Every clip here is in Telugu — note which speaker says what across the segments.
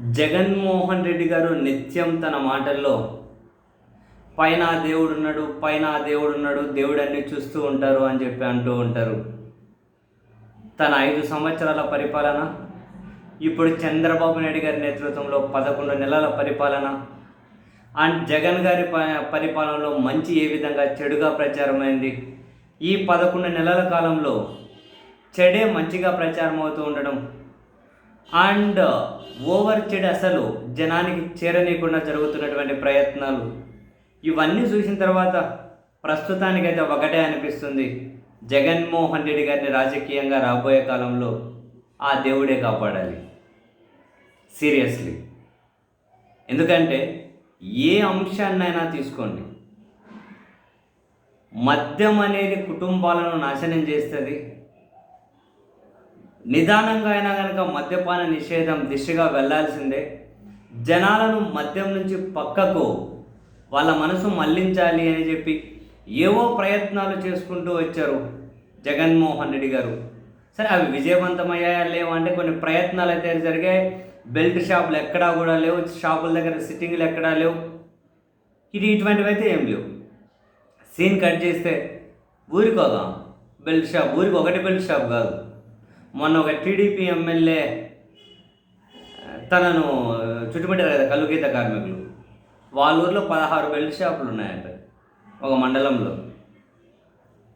Speaker 1: జగన్మోహన్ రెడ్డి గారు నిత్యం తన మాటల్లో పైన దేవుడు ఉన్నాడు పైన దేవుడు ఉన్నాడు దేవుడు అన్ని చూస్తూ ఉంటారు అని చెప్పి అంటూ ఉంటారు. తన ఐదు సంవత్సరాల పరిపాలన ఇప్పుడు చంద్రబాబు నాయుడు గారి నేతృత్వంలో పదకొండు నెలల పరిపాలన అండ్ జగన్ గారి ప- పరిపాలనలో మంచి ఏ విధంగా చెడుగా ప్రచారమైంది. ఈ పదకొండు నెలల కాలంలో చెడే మంచిగా ప్రచారం అవుతూ ఉండడం అండ్ ఓవర్ చెడు అసలు జనానికి చేరనీయకుండా జరుగుతున్నటువంటి ప్రయత్నాలు. ఇవన్నీ చూసిన తర్వాత ప్రస్తుతానికైతే ఒకటే అనిపిస్తుంది. జగన్మోహన్ రెడ్డి గారిని రాజకీయంగా రాబోయే కాలంలో ఆ దేవుడే కాపాడాలి. సీరియస్లీ. ఎందుకంటే ఏ అంశాన్నైనా తీసుకోండి. మద్యం అనేది కుటుంబాలను నాశనం చేస్తుంది. నిదానంగా అయినా కనుక మద్యపాన నిషేధం దిశగా వెళ్ళాల్సిందే జనాలను మద్యం నుంచి పక్కకు వాళ్ళ మనసు మళ్ళించాలి అని చెప్పి ఏవో ప్రయత్నాలు చేసుకుంటూ వచ్చారు జగన్మోహన్ రెడ్డి గారు. సరే అవి విజయవంతమయ్యాయా లేవా అంటే కొన్ని ప్రయత్నాలు అయితే జరిగాయి. బెల్ట్ షాపులు ఎక్కడా కూడా లేవు షాపుల దగ్గర సిట్టింగ్లు ఎక్కడా లేవు. ఇది ఇటువంటివి అయితే ఏం లేవు. సీన్ కట్ చేస్తే ఊరికోదాం. బెల్ట్ షాప్ ఊరికి ఒకటి బెల్ట్ షాప్ కాదు. మొన్న ఒక టీడీపీ ఎమ్మెల్యే తనను చుట్టుముట్టారు కదా కలుగీత కార్మికులు. వాళ్ళ ఊర్లో పదహారు బెల్ట్ షాపులు ఉన్నాయంట ఒక మండలంలో.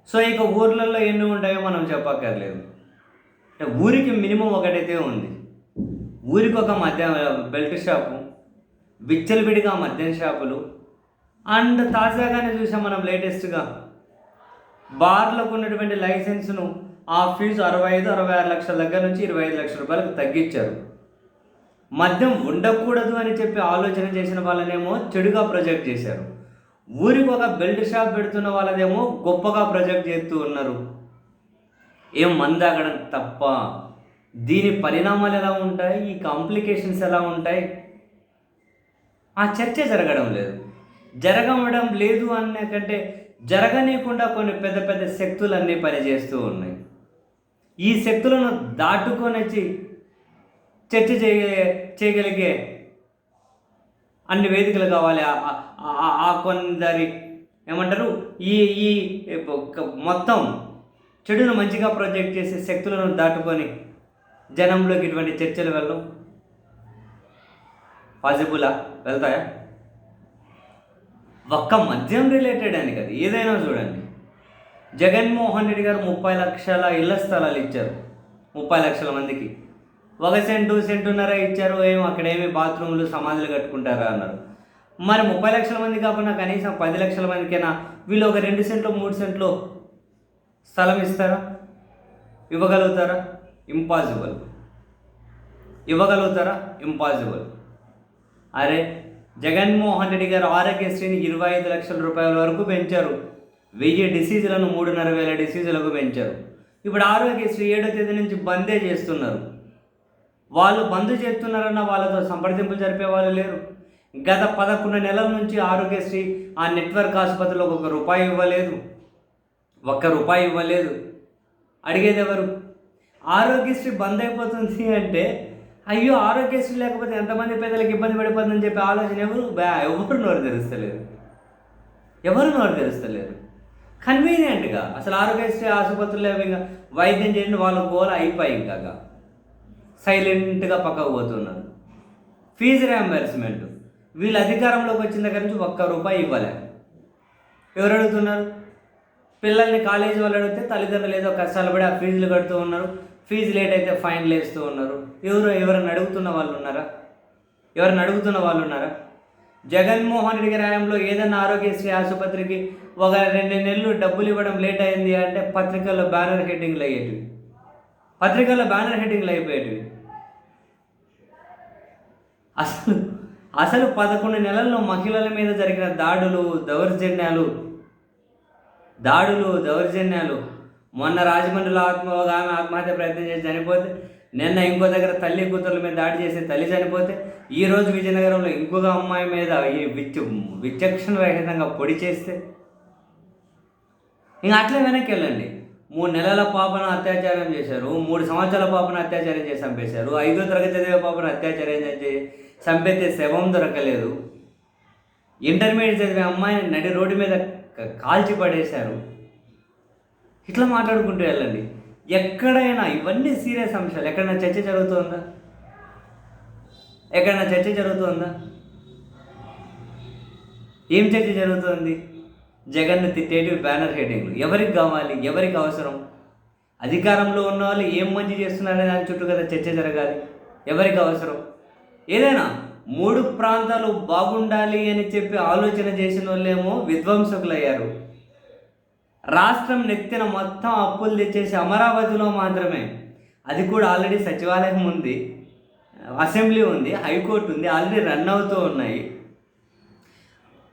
Speaker 1: సో ఇక ఊర్లలో ఎన్ని ఉంటాయో మనం చెప్పక్కర్లేదు. అంటే ఊరికి మినిమం ఒకటైతే ఉంది. ఊరికి ఒక మద్య బెల్ట్ షాపు విచ్చలవిడిగా మద్యం షాపులు అండ్ తాజాగానే చూసాం మనం లేటెస్ట్గా. బార్లకు ఉన్నటువంటి లైసెన్స్ను ఆ ఫీజు అరవై ఐదు అరవై ఆరు లక్షల దగ్గర నుంచి ఇరవై ఐదు లక్షల రూపాయలకు తగ్గించారు. మద్యం ఉండకూడదు అని చెప్పి ఆలోచన చేసిన వాళ్ళనేమో చెడుగా ప్రొజెక్ట్ చేశారు. ఊరికి ఒక బెల్ట్ షాప్ పెడుతున్న వాళ్ళదేమో గొప్పగా ప్రొజెక్ట్ చేస్తూ ఉన్నారు. ఏం మందాగడం తప్ప? దీని పరిణామాలు ఎలా ఉంటాయి? ఈ కాంప్లికేషన్స్ ఎలా ఉంటాయి? ఆ చర్చ జరగడం లేదు. జరగడం లేదు అనే కంటే జరగనీయకుండా కొన్ని పెద్ద పెద్ద శక్తులన్నీ పనిచేస్తూ ఉన్నాయి. ఈ శక్తులను దాటుకొని వచ్చి చర్చ చేయ చేయగలిగే అన్ని వేదికలు కావాలి. ఆ- ఆ- కొందరి ఏమంటారు? ఈ ఈ మొత్తం చెడును మంచిగా ప్రొజెక్ట్ చేసే శక్తులను దాటుకొని జనంలోకి ఇటువంటి చర్చలు వెళ్ళం పాజిబులా? వెళ్తాయా? ఒక్క మద్యం రిలేటెడ్ అని కదా. ఏదైనా చూడండి. జగన్మోహన్ రెడ్డి గారు ముప్పై లక్షల ఇళ్ళ స్థలాలు ఇచ్చారు. ముప్పై లక్షల మందికి. ఒక సెంటు సెంటున్నర ఇచ్చారు. ఏం అక్కడేమి బాత్రూమ్లు సమాధులు కట్టుకుంటారా అన్నారు. మరి ముప్పై లక్షల మంది కాకుండా కనీసం పది లక్షల మందికైనా వీళ్ళు ఒక రెండు సెంట్లు మూడు సెంట్లు స్థలం ఇస్తారా? ఇవ్వగలుగుతారా? ఇంపాసిబుల్ ఇవ్వగలుగుతారా? ఇంపాసిబుల్ అరే జగన్మోహన్ రెడ్డి గారు ఆరోగ్యశ్రీని ఇరవై ఐదు లక్షల రూపాయల వరకు పెంచారు. వెయ్యి డిసీజులను మూడున్నర వేల డిసీజులకు పెంచారు. ఇప్పుడు ఆరోగ్యశ్రీ ఏడో తేదీ నుంచి బందే చేస్తున్నారు. వాళ్ళు బంద్ చేస్తున్నారన్న వాళ్ళతో సంప్రదింపులు జరిపే వాళ్ళు లేరు. గత పదకొండు నెలల నుంచి ఆరోగ్యశ్రీ ఆ నెట్వర్క్ ఆసుపత్రిలో ఒక రూపాయి ఇవ్వలేదు. ఒక్క రూపాయి ఇవ్వలేదు. అడిగేది ఎవరు? ఆరోగ్యశ్రీ బంద్ అయిపోతుంది అంటే అయ్యో ఆరోగ్యశ్రీ లేకపోతే ఎంతమంది పేదలకు ఇబ్బంది పడిపోతుందని చెప్పి ఆలోచన ఎవరు? బ్యా ఎవరు నోరు తెరుస్తలేరు ఎవరు నోరు తెరుస్తలేరు కన్వీనియంట్గా అసలు ఆరోగ్యశ్రీ ఆసుపత్రులు ఇంకా వైద్యం చేయండి వాళ్ళ గోల అయిపోయి ఇంకా సైలెంట్గా పక్కకు పోతున్నారు. Fee reimbursement. వీళ్ళు అధికారంలోకి వచ్చిన దగ్గర నుంచి ఒక్క రూపాయి ఇవ్వలే. ఎవరు అడుగుతున్నారు? పిల్లల్ని కాలేజీ వాళ్ళు అడిగితే తల్లిదండ్రులు ఏదో కష్టాలు పడి ఆ ఫీజులు కడుతూ ఉన్నారు. ఫీజు లేట్ అయితే ఫైన్లు వేస్తూ ఉన్నారు. ఎవరు ఎవరైనా అడుగుతున్న వాళ్ళు ఉన్నారా? ఎవరైనా అడుగుతున్న వాళ్ళు ఉన్నారా? జగన్మోహన్ రెడ్డి గారి ఏదైనా ఆరోగ్యశ్రీ ఆసుపత్రికి ఒక రెండు నెలలు డబ్బులు ఇవ్వడం లేట్ అయింది అంటే పత్రికల్లో బ్యానర్ హెడ్డింగ్లు అయ్యేటివి. పత్రికల్లో బ్యానర్ హెడ్డింగ్లు అయిపోయేటివి. అసలు అసలు పదకొండు నెలల్లో మహిళల మీద జరిగిన దాడులు దౌర్జన్యాలు దాడులు దౌర్జన్యాలు మొన్న రాజమండ్రిలో ఆత్మ ఒక ఆమె ఆత్మహత్య ప్రయత్నం చేసి చనిపోతే నిన్న ఇంకో దగ్గర తల్లి కూతుర్ల మీద దాడి చేసి తల్లి చనిపోతే ఈరోజు విజయనగరంలో ఇంకొక అమ్మాయి మీద ఈ విచ్ విచక్షణ రహితంగా పొడి చేస్తే? ఇంకా అట్లే వెనక్కి వెళ్ళండి. మూడు నెలల పాపను అత్యాచారం చేశారు. మూడు సంవత్సరాల పాపను అత్యాచారం చేసి చంపేశారు. ఐదో తరగతి చదివే పాపను అత్యాచారం చేసి చంపేస్తే శవం దొరకలేదు. ఇంటర్మీడియట్ చదివే అమ్మాయిని నడి రోడ్డు మీద క- కాల్చి పడేశారు. ఇట్లా మాట్లాడుకుంటూ వెళ్ళండి. ఎక్కడైనా ఇవన్నీ సీరియస్ అంశాలు. ఎక్కడైనా చర్చ జరుగుతుందా? ఎక్కడైనా చర్చ జరుగుతుందా? ఏం చర్చ జరుగుతుంది? జగన్ తిట్టేటివి బ్యానర్ హెడ్డింగ్లు. ఎవరికి కావాలి? ఎవరికి అవసరం? అధికారంలో ఉన్న వాళ్ళు ఏం మంచి చేస్తున్నారనే దాని చుట్టూ కదా చర్చ జరగాలి. ఎవరికి అవసరం? ఏదైనా మూడు ప్రాంతాలు బాగుండాలి అని చెప్పి ఆలోచన చేసిన వాళ్ళేమో విధ్వంసకులు అయ్యారు రాష్ట్రం నెత్తిన మొత్తం అప్పులు తెచ్చేసి అమరావతిలో మాత్రమే. అది కూడా ఆల్రెడీ సచివాలయం ఉంది. అసెంబ్లీ ఉంది హైకోర్టు ఉంది ఆల్రెడీ రన్ అవుతూ ఉన్నాయి.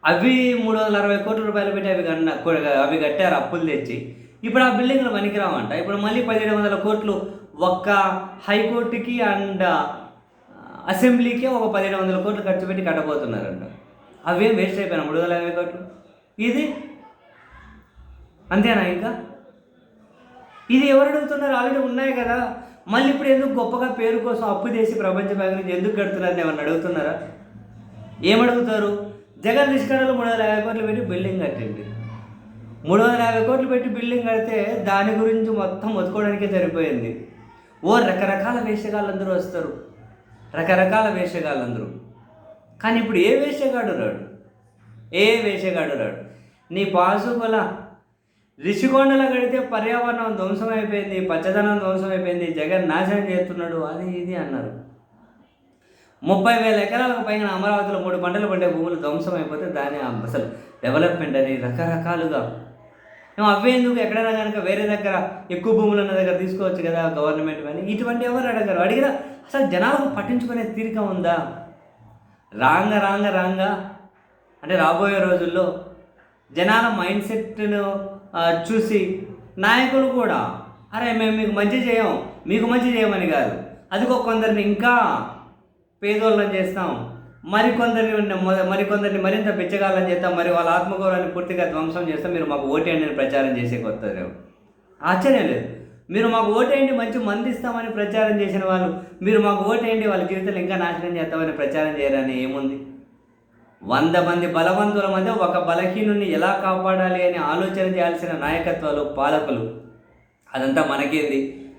Speaker 1: అవి మూడు వందల అరవై కోట్ల రూపాయలు పెట్టి అవి కన్నా అవి కట్టారు అప్పులు తెచ్చి. ఇప్పుడు ఆ బిల్డింగ్లు పనికిరావంట. ఇప్పుడు మళ్ళీ పదిహేడు వందల కోట్లు ఒక్క హైకోర్టుకి అండ్ అసెంబ్లీకి ఒక పదిహేడు వందల కోట్లు ఖర్చు పెట్టి కట్టబోతున్నారంట. అవేం వేస్ట్ అయిపోయినా మూడు వందల యాభై కోట్లు. ఇది అంతేనా ఇంకా? ఇది ఎవరు అడుగుతున్నారు? ఆల్రెడీ ఉన్నాయి కదా. మళ్ళీ ఇప్పుడు ఎందుకు గొప్పగా పేరు కోసం అప్పు చేసి ప్రపంచ బ్యాంక్ నుంచి ఎందుకు కడుతున్నారని ఏమన్నా అడుగుతున్నారా? ఏమడుగుతారు జగన్ నిష్కరణలో మూడు వందల యాభై కోట్లు పెట్టి బిల్డింగ్ కట్టింది. మూడు వందల యాభై కోట్లు పెట్టి బిల్డింగ్ కడితే దాని గురించి మొత్తం మొత్తుకోవడానికే సరిపోయింది. ఓ రకరకాల వేషగాళ్ళందరూ వస్తారు. రకరకాల వేషగాళ్ళందరూ. కానీ ఇప్పుడు ఏ వేషగాడు రాడు? ఏ వేషగాడు రాడు? నీ పాసుకొల రిషికొండలో కడితే పర్యావరణం ధ్వంసం అయిపోయింది పచ్చదనం ధ్వంసం అయిపోయింది జగన్ నాశనం చేస్తున్నాడు అది ఇది అన్నారు. ముప్పై వేల ఎకరాలకు పైన అమరావతిలో మూడు పంటలు పండే భూములు ధ్వంసం అయిపోతే దాని అసలు డెవలప్మెంట్ అని రకరకాలుగా. మేము అవే ఎందుకు? ఎక్కడైనా కనుక వేరే దగ్గర ఎక్కువ భూములు ఉన్న దగ్గర తీసుకోవచ్చు కదా గవర్నమెంట్ అని ఇటువంటి ఎవరు అడగరు. అడిగినా అసలు జనాలకు పట్టించుకునే తీరిక ఉందా? రాంగ రాంగ రాంగ. అంటే రాబోయే రోజుల్లో జనాల మైండ్ సెట్ను చూసి నాయకులు కూడా అరే మేము మీకు మంచి చేయం మీకు మంచి చేయమని కాదు. అదిగో కొందరిని ఇంకా పేదోళ్ళని చేస్తాం. మరికొందరిని మరికొందరిని మరింత పిచ్చగాళ్ళని చేస్తాం. మరి వాళ్ళ ఆత్మగౌరవాన్ని పూర్తిగా ధ్వంసం చేస్తాం మీరు మాకు ఓటేయండి అని ప్రచారం చేసే కొత్తది. ఆశ్చర్యం లేదు. మీరు మాకు ఓటేయండి మంచి మంది ఇస్తామని ప్రచారం చేసిన వాళ్ళు మీరు మాకు ఓటేయండి వాళ్ళ జీవితాలు ఇంకా నాశనం చేస్తామని ప్రచారం చేయరని ఏముంది? వంద మంది బలవంతుల మధ్య ఒక బలహీనుని ఎలా కాపాడాలి అని ఆలోచన చేయాల్సిన నాయకత్వాలు పాలకులు? అదంతా మనకేంది?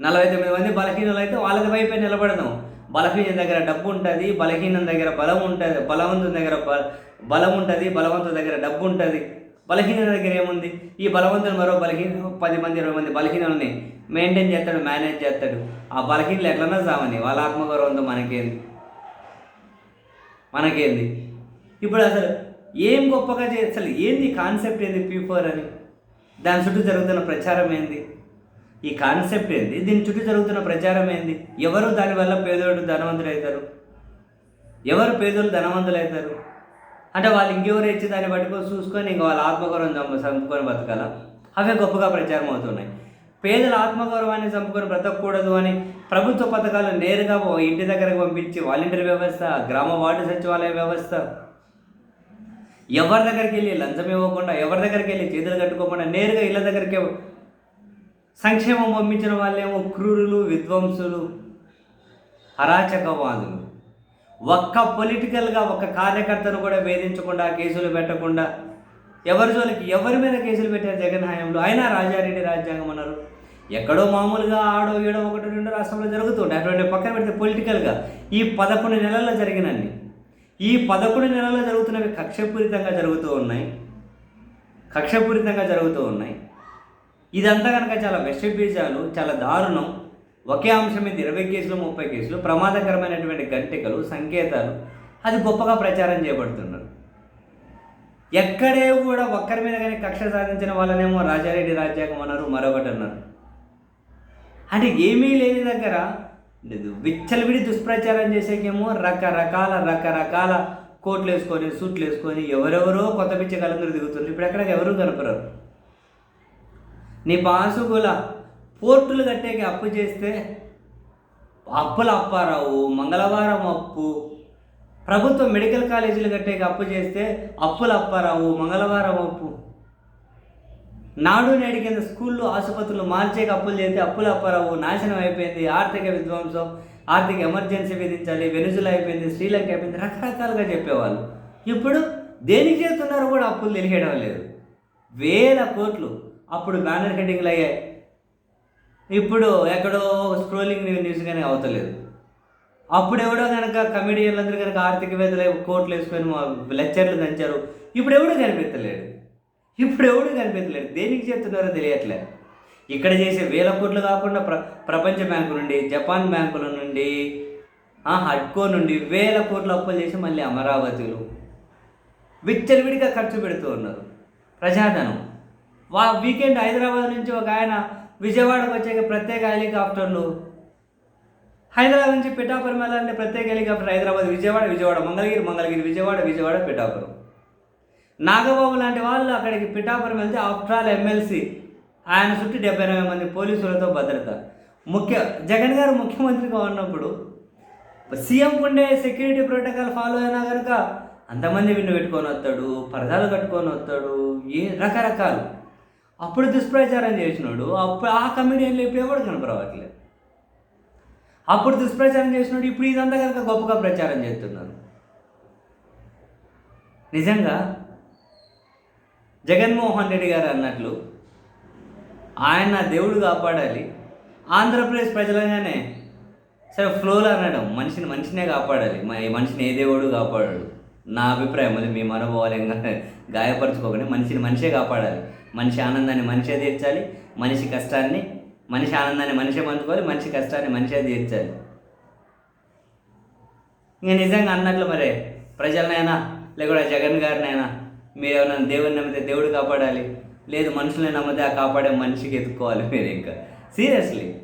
Speaker 1: నలభై తొమ్మిది మంది బలహీనులు అయితే వాళ్ళ వైపే నిలబడదాం. బలహీన దగ్గర డబ్బు ఉంటుంది బలహీనం దగ్గర బలం ఉంటుంది బలవంతుని దగ్గర బలం ఉంటుంది బలవంతుని దగ్గర డబ్బు ఉంటుంది. బలహీన దగ్గర ఏముంది? ఈ బలవంతుని మరో బలహీన పది మంది ఇరవై మంది బలహీనుల్ని మెయింటైన్ చేస్తాడు మేనేజ్ చేస్తాడు. ఆ బలహీనలు ఎట్లన్నా సామని వాళ్ళ ఆత్మగౌరవంతో మనకేంది? మనకేంది? ఇప్పుడు అసలు ఏం గొప్పగా చే అసలు ఏంది కాన్సెప్ట్ ఏంది పీ ఫోర్ అని? దాని చుట్టూ జరుగుతున్న ప్రచారం ఏంది? ఈ కాన్సెప్ట్ ఏంది? దీని చుట్టూ జరుగుతున్న ప్రచారం ఏంది? ఎవరు దానివల్ల పేదోడు ధనవంతులు అవుతారు ఎవరు పేదోళ్ళు ధనవంతులు అవుతారు అంటే వాళ్ళు ఇంకెవరు ఇచ్చి దాన్ని పట్టుకొని చూసుకొని ఇంకా వాళ్ళ ఆత్మగౌరవం చంపు చంపుకొని బతకాల? అవే గొప్పగా ప్రచారం అవుతున్నాయి. పేదల ఆత్మగౌరవాన్ని చంపుకొని బ్రతకూడదు అని ప్రభుత్వ పథకాలు నేరుగా ఓ ఇంటి దగ్గరకు పంపించి వాలంటీర్ వ్యవస్థ గ్రామ వార్డు సచివాలయ వ్యవస్థ ఎవరి దగ్గరికి వెళ్ళి లంచం ఇవ్వకుండా ఎవరి దగ్గరికి వెళ్ళి చేతులు కట్టుకోకుండా నేరుగా ఇళ్ళ దగ్గరికే సంక్షేమం పంపించిన వాళ్ళేమో క్రూరులు విధ్వంసులు అరాచకవాదులు. ఒక్క పొలిటికల్గా ఒక్క కార్యకర్తను కూడా వేధించకుండా కేసులు పెట్టకుండా ఎవరి జోలికి ఎవరి మీద కేసులు పెట్టారు జగన్ హయాంలో? అయినా రాజారెడ్డి రాజ్యాంగం అన్నారు. ఎక్కడో మామూలుగా ఆడో ఏడో ఒకటి రెండో రాష్ట్రంలో జరుగుతుంటాయి అటువంటి పక్కన పెడితే పొలిటికల్గా ఈ పదకొండు నెలల్లో జరిగినన్ని. ఈ పదకొండు నెలల్లో జరుగుతున్నవి కక్షపూరితంగా జరుగుతూ ఉన్నాయి. కక్షపూరితంగా జరుగుతూ ఉన్నాయి. ఇదంతా కనుక చాలా విషబీజాలు చాలా దారుణం. ఒకే అంశం మీద ఇరవై కేసులు ముప్పై కేసులు ప్రమాదకరమైనటువంటి గంటికలు సంకేతాలు అది గొప్పగా ప్రచారం చేయబడుతున్నారు. ఎక్కడే కూడా ఒక్కరి మీద కానీ కక్ష సాధించిన వాళ్ళనేమో రాజారెడ్డి రాజ్యాంగం అన్నారు మరొకటి అన్నారు. అంటే ఏమీ లేని దగ్గర లేదు. విచ్చలవిడి దుష్ప్రచారం చేసేకేమో రకరకాల రకరకాల కోట్లు వేసుకొని సూట్లు వేసుకొని ఎవరెవరో కొత్త పిచ్చగాళ్ళందరూ దిగుతున్నారు ఇప్పుడు ఎక్కడ ఎవరు కనపరారు నీ పాసుగుల పోర్టులు కట్టేకి అప్పు చేస్తే అప్పుల అప్పారావు మంగళవారం అప్పు. ప్రభుత్వ మెడికల్ కాలేజీలు కట్టేకి అప్పు చేస్తే అప్పుల అప్పారావు మంగళవారం అప్పు. నాడు నేడు కింద స్కూళ్ళు ఆసుపత్రులు మార్చేకి అప్పులు చేస్తే అప్పుల అప్పారావు నాశనం అయిపోయింది. ఆర్థిక విధ్వంసం ఆర్థిక ఎమర్జెన్సీ విధించాలి వెనుజుల అయిపోయింది శ్రీలంక అయిపోయింది రకరకాలుగా చెప్పేవాళ్ళు. ఇప్పుడు దేనికి చేస్తున్నారు కూడా అప్పులు తెలియడం లేదు. వేల కోట్లు అప్పుడు బ్యానర్ హెడ్డింగ్లు అయ్యాయి. ఇప్పుడు ఎక్కడో స్క్రోలింగ్ న్యూస్ కానీ అవుతలేదు. అప్పుడు ఎవడో కనుక కమెడియన్లందరూ కనుక ఆర్థికవేత్తలు కోట్లు వేసుకొని మా లెక్చర్లు దంచారు. ఇప్పుడు ఎవడో కనిపించలేడు ఇప్పుడు ఎవడు కనిపించలేడు దేనికి చెప్తున్నారో తెలియట్లే. ఇక్కడ చేసే వేల కోట్లు కాకుండా ప్ర ప్రపంచ బ్యాంకు నుండి జపాన్ బ్యాంకుల నుండి హడ్కో నుండి వేల కోట్లు అప్పులు చేసి మళ్ళీ అమరావతిలో విచ్చలవిడిగా ఖర్చు పెడుతూ ఉన్నారు. ప్రజాధనం. వా వీకెండ్ హైదరాబాద్ నుంచి ఒక ఆయన విజయవాడకు వచ్చాక ప్రత్యేక హెలికాప్టర్లు. హైదరాబాద్ నుంచి పిఠాపురం వెళ్ళాలంటే ప్రత్యేక హెలికాప్టర్ హైదరాబాద్ విజయవాడ విజయవాడ మంగళగిరి మంగళగిరి విజయవాడ విజయవాడ పిఠాపురం. నాగబాబు లాంటి వాళ్ళు అక్కడికి పిఠాపురం వెళ్తే ఆఫ్టర్ ఆల్ ఎమ్మెల్సీ ఆయన చుట్టూ డెబ్బై ఎనభై మంది పోలీసులతో భద్రత. ముఖ్య జగన్ గారు ముఖ్యమంత్రిగా ఉన్నప్పుడు సీఎం ఉండే సెక్యూరిటీ ప్రోటోకాల్ ఫాలో అయినా కనుక అంతమంది విన్ను పెట్టుకొని వస్తాడు పరదాలు కట్టుకొని వస్తాడు ఏ రకరకాలు. అప్పుడు దుష్ప్రచారం చేసినాడు అప్పుడు ఆ కమిడియన్లు ఇప్పుడు ఎవడు కనపరవట్లేదు అప్పుడు దుష్ప్రచారం చేసినాడు ఇప్పుడు ఇదంతా కనుక గొప్పగా ప్రచారం చేస్తున్నారు. నిజంగా జగన్మోహన్ రెడ్డి గారు అన్నట్లు ఆయన దేవుడు కాపాడాలి. ఆంధ్రప్రదేశ్ ప్రజలంగానే సరే ఫ్లోలో అనడం మనిషిని మనిషినే కాపాడాలి. మ- మనిషిని ఏ దేవుడు కాపాడాడు? నా అభిప్రాయం అది మీ మనోభావాలు గాయపరచుకోకుండా. మనిషిని మనిషే కాపాడాలి. మనిషి ఆనందాన్ని మనిషే తీర్చాలి. మనిషి కష్టాన్ని మనిషి ఆనందాన్ని మనిషే పంచుకోవాలి. మనిషి కష్టాన్ని మనిషే తీర్చాలి. ఇంకా నిజంగా అన్నట్లు మరే ప్రజలనైనా లేకుండా జగన్ గారినైనా మీరు ఏమైనా దేవుని నమ్మితే దేవుడు కాపాడాలి? లేదు మనుషులని నమ్మితే ఆ కాపాడే మనిషికి ఎత్తుకోవాలి మీరు ఇంకా. సీరియస్లీ.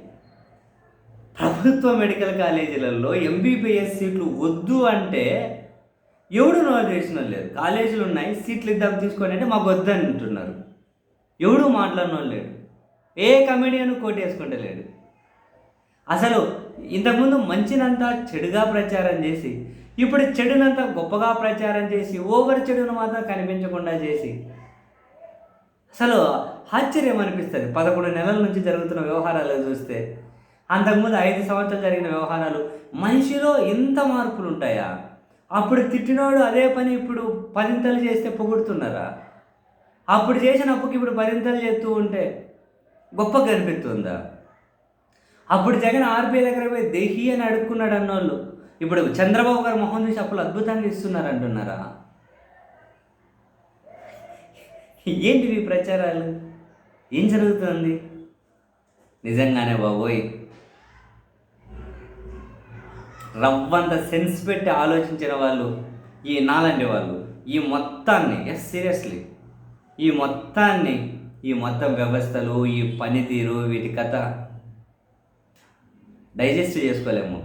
Speaker 1: ప్రభుత్వ మెడికల్ కాలేజీలలో ఎంబీబీఎస్ సీట్లు వద్దు అంటే ఎవడు నోటిఫికేషన్ లేదు. కాలేజీలు ఉన్నాయి సీట్లు ఇద్దాం తీసుకోండి అంటే మాకు వద్దని అంటున్నారు ఎవడు మాట్లాడినోళ్ళు లేడు ఏ కమెడియన్ కోటి వేసుకుంటలేడు అసలు ఇంతకుముందు మంచినంతా చెడుగా ప్రచారం చేసి ఇప్పుడు చెడునంత గొప్పగా ప్రచారం చేసి ఓవర్ చెడును మాత్రం కనిపించకుండా చేసి అసలు ఆశ్చర్యం అనిపిస్తుంది. పదకొండు నెలల నుంచి జరుగుతున్న వ్యవహారాలు చూస్తే అంతకుముందు ఐదు సంవత్సరాలు జరిగిన వ్యవహారాలు మనిషిలో ఇంత మార్పులు ఉంటాయా అప్పుడు తిట్టినోడు అదే పని ఇప్పుడు పదింతలు చేస్తే పొగుడుతున్నారా? అప్పుడు చేసిన అప్పుకి ఇప్పుడు పదింతలు చేస్తూ ఉంటే గొప్పగా కనిపిస్తుందా? అప్పుడు జగన్ ఆర్బీఐ దగ్గర పోయి దేహి అని అడుక్కున్నాడు అన్నోళ్ళు. ఇప్పుడు చంద్రబాబు గారు మొహం చూసి అప్పులు అద్భుతంగా ఇస్తున్నారు అంటున్నారా? ఏంటివి ఈ ప్రచారాలు? ఏం జరుగుతుంది? నిజంగానే బాబోయ్. రవ్వంత సెన్స్ పెట్టి ఆలోచించిన వాళ్ళు ఈ నాలంటి వాళ్ళు ఈ మొత్తాన్ని ఎస్ సీరియస్లీ ఈ మొత్తాన్ని ఈ మొత్తం వ్యవస్థలు ఈ పనితీరు వీటి కథ. డైజెస్ట్ చేసుకోలేము.